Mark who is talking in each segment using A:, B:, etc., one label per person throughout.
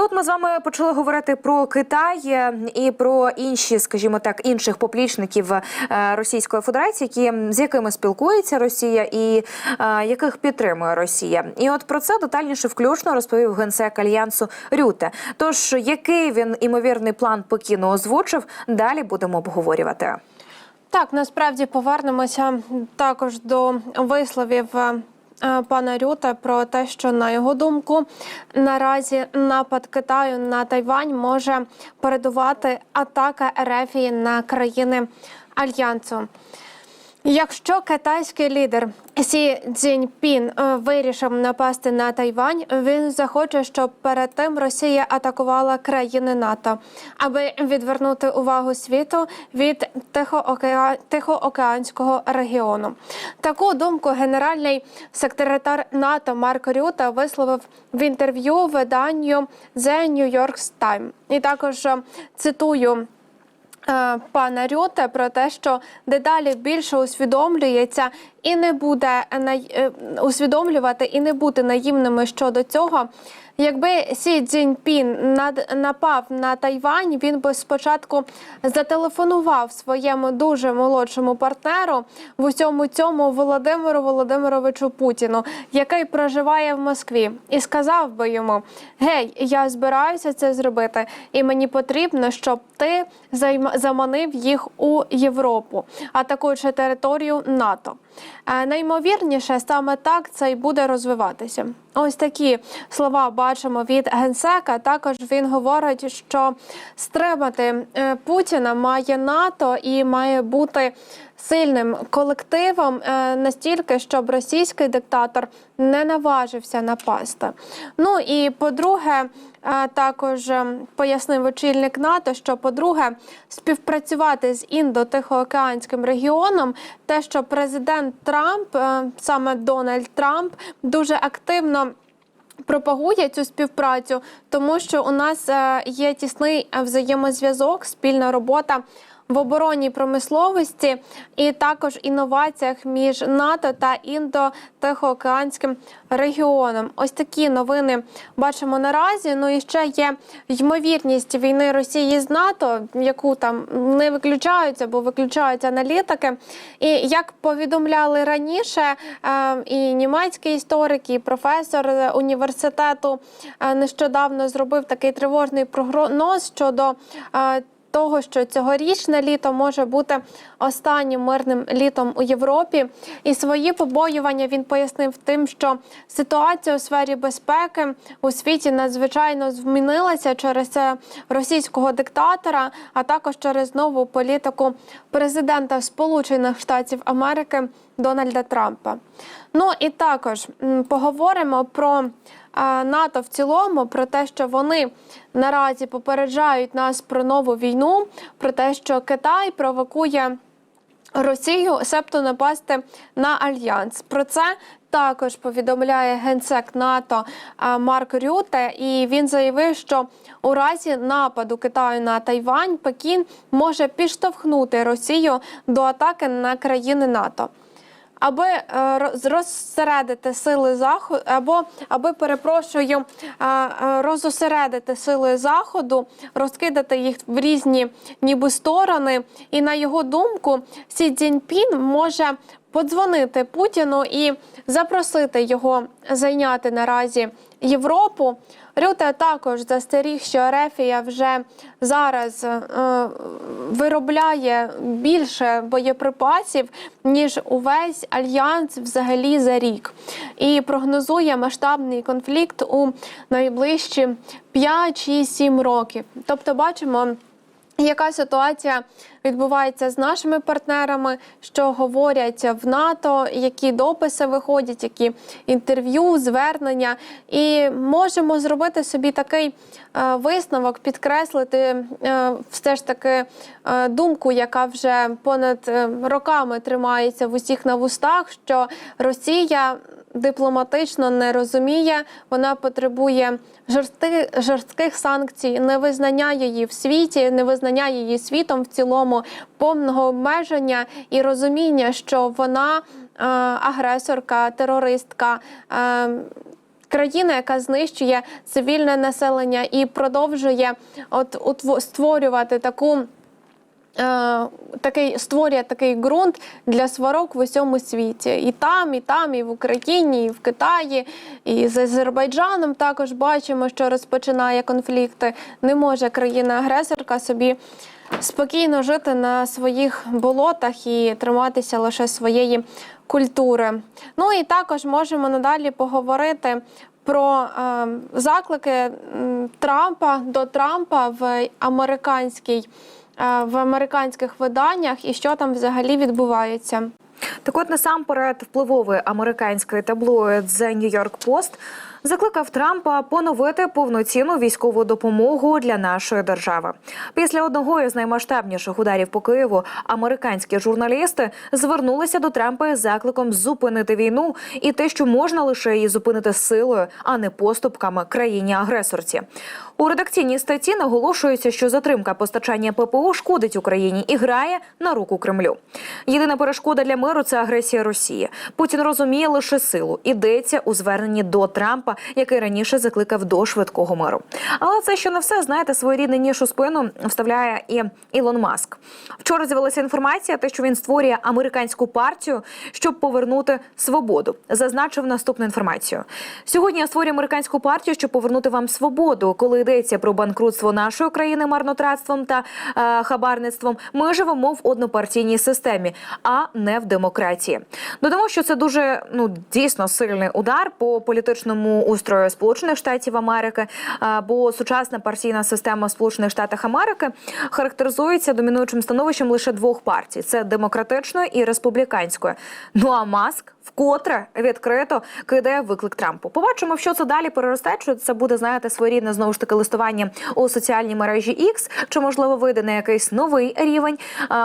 A: от ми з вами почали говорити про Китай е, і про інші, скажімо так, інших поплічників е, Російської Федерації, які з якими спілкується Росія і е, яких підтримує Росія. І от про це детальніше включно розповів генсек альянсу Рюте. Тож який він імовірний план Пекіну озвучив, далі будемо обговорювати.
B: Так, насправді повернемося також до висловів е, пана Рюта про те, що на його думку наразі напад Китаю на Тайвань може передувати атака Ерефії на країни альянсу. Якщо китайський лідер Сі Цзіньпін е, вирішив напасти на Тайвань, він захоче, щоб перед тим Росія атакувала країни НАТО, аби відвернути увагу світу від Тихоокеа... Тихоокеанського регіону. Таку думку генеральний секретар НАТО Марк Рюта висловив в інтерв'ю виданню The New York Times. І також е, цитую. Е, Пана Рюте про те, що дедалі більше усвідомлюється і не буде най- е, усвідомлювати і не бути наївними щодо цього. Якби Сі Цзіньпін напав на Тайвань, він би спочатку зателефонував своєму дуже молодшому партнеру в усьому цьому Володимиру Володимировичу Путіну, який проживає в Москві, і сказав би йому: Гей, я збираюся це зробити, і мені потрібно, щоб ти заманив їх у Європу, атакуючи територію НАТО. Е, Наймовірніше, саме так це й буде розвиватися. Ось такі слова бачимо від генсека. Також він говорить, що стримати е, Путіна має НАТО і має бути сильним колективом е, настільки, щоб російський диктатор не наважився напасти. Ну і по-друге, е, також пояснив очільник НАТО, що по-друге, співпрацювати з індо-тихоокеанським регіоном, те, що президент Трамп, саме Дональд Трамп, дуже активно. Пропагує цю співпрацю, тому що у нас е, є тісний е, взаємозв'язок, спільна робота в оборонній промисловості і також інноваціях між НАТО та індо-тихоокеанським регіоном. Ось такі новини бачимо наразі. Ну і ще є ймовірність війни Росії з НАТО, яку там не виключаються, бо виключаються аналітики. І як повідомляли раніше, е, і німецький історик, і професор університету е, нещодавно зробив такий тривожний прогноз щодо. Того, що цьогорічне літо може бути останнім мирним літом у Європі, і свої побоювання він пояснив тим, що ситуація у сфері безпеки у світі надзвичайно змінилася через російського диктатора, а також через нову політику президента Сполучених Штатів Америки Дональда Трампа. Ну і також поговоримо про НАТО в цілому, про те, що вони наразі попереджають нас про нову війну, про те, що Китай провокує. Росію, себто напасти на альянс. Про це також повідомляє генсек НАТО Марк Рюте, і він заявив, що у разі нападу Китаю на Тайвань Пекін може підштовхнути Росію до атаки на країни НАТО. Аби е, розсередити сили заходу, або аби перепрошую, е, е, розосередити сили заходу, розкидати їх в різні ніби сторони. І на його думку, Сі Цзіньпін може подзвонити Путіну і запросити його зайняти наразі Європу. Рюте також застеріг, що Ерефія вже зараз е, виробляє більше боєприпасів, ніж увесь альянс взагалі за рік, і прогнозує масштабний конфлікт у найближчі 5 чи 7 років. Тобто, бачимо. Яка ситуація відбувається з нашими партнерами, що говорять в НАТО, які дописи виходять, які інтерв'ю, звернення, і можемо зробити собі такий е, висновок, підкреслити е, все ж таки е, думку, яка вже понад е, роками тримається в усіх на вустах, що Росія дипломатично не розуміє, вона потребує жорстких, жорстких санкцій, невизнання її в світі, невизнання її світом в цілому, повного обмеження і розуміння, що вона е, агресорка, терористка. Е, країна, яка знищує цивільне населення і продовжує от утво- створювати таку. Е, такий створює такий ґрунт для сварок в усьому світі. І там, і там, і в Україні, і в Китаї, і з Азербайджаном також бачимо, що розпочинає конфлікти. Не може країна-агресорка собі спокійно жити на своїх болотах і триматися лише своєї культури. Ну і також можемо надалі поговорити. Про е, заклики Трампа до Трампа в американській в американських виданнях і що там взагалі відбувається.
A: Так от насамперед впливовий американський таблоїд The New York Post закликав Трампа поновити повноцінну військову допомогу для нашої держави. Після одного із наймасштабніших ударів по Києву американські журналісти звернулися до Трампа із закликом зупинити війну і те, що можна лише її зупинити силою, а не поступками країні-агресорці. У редакційній статті наголошується, що затримка постачання ППО шкодить Україні і грає на руку Кремлю. Єдина перешкода для миру це агресія Росії. Путін розуміє лише силу. Ідеться у зверненні до Трампа, який раніше закликав до швидкого миру. Але це ще не все. Знаєте, своєрідний ніж у спину вставляє і Ілон Маск. Вчора з'явилася інформація, те, що він створює американську партію, щоб повернути свободу. Зазначив наступну інформацію. Сьогодні я створюю американську партію, щоб повернути вам свободу. Коли йдеться про банкрутство нашої країни марнотратством та е, хабарництвом, ми живемо в однопартійній системі, а не в демократії. Додамо, що це дуже ну дійсно сильний удар по політичному устрою Сполучених Штатів Америки. Бо сучасна партійна система Сполучених Штатах Америки характеризується домінуючим становищем лише двох партій: це демократичної і республіканської. Ну а маск вкотре відкрито кидає виклик Трампу. Побачимо, що це далі переросте. Чи це буде знаєте своєрідне знову ж таки листування у соціальній мережі X, чи можливо вийде на якийсь новий рівень.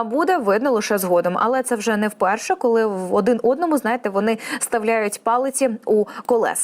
A: Буде видно лише згодом, але це вже не вперше, коли в один одному знаєте вони ставляють палиці у колеса.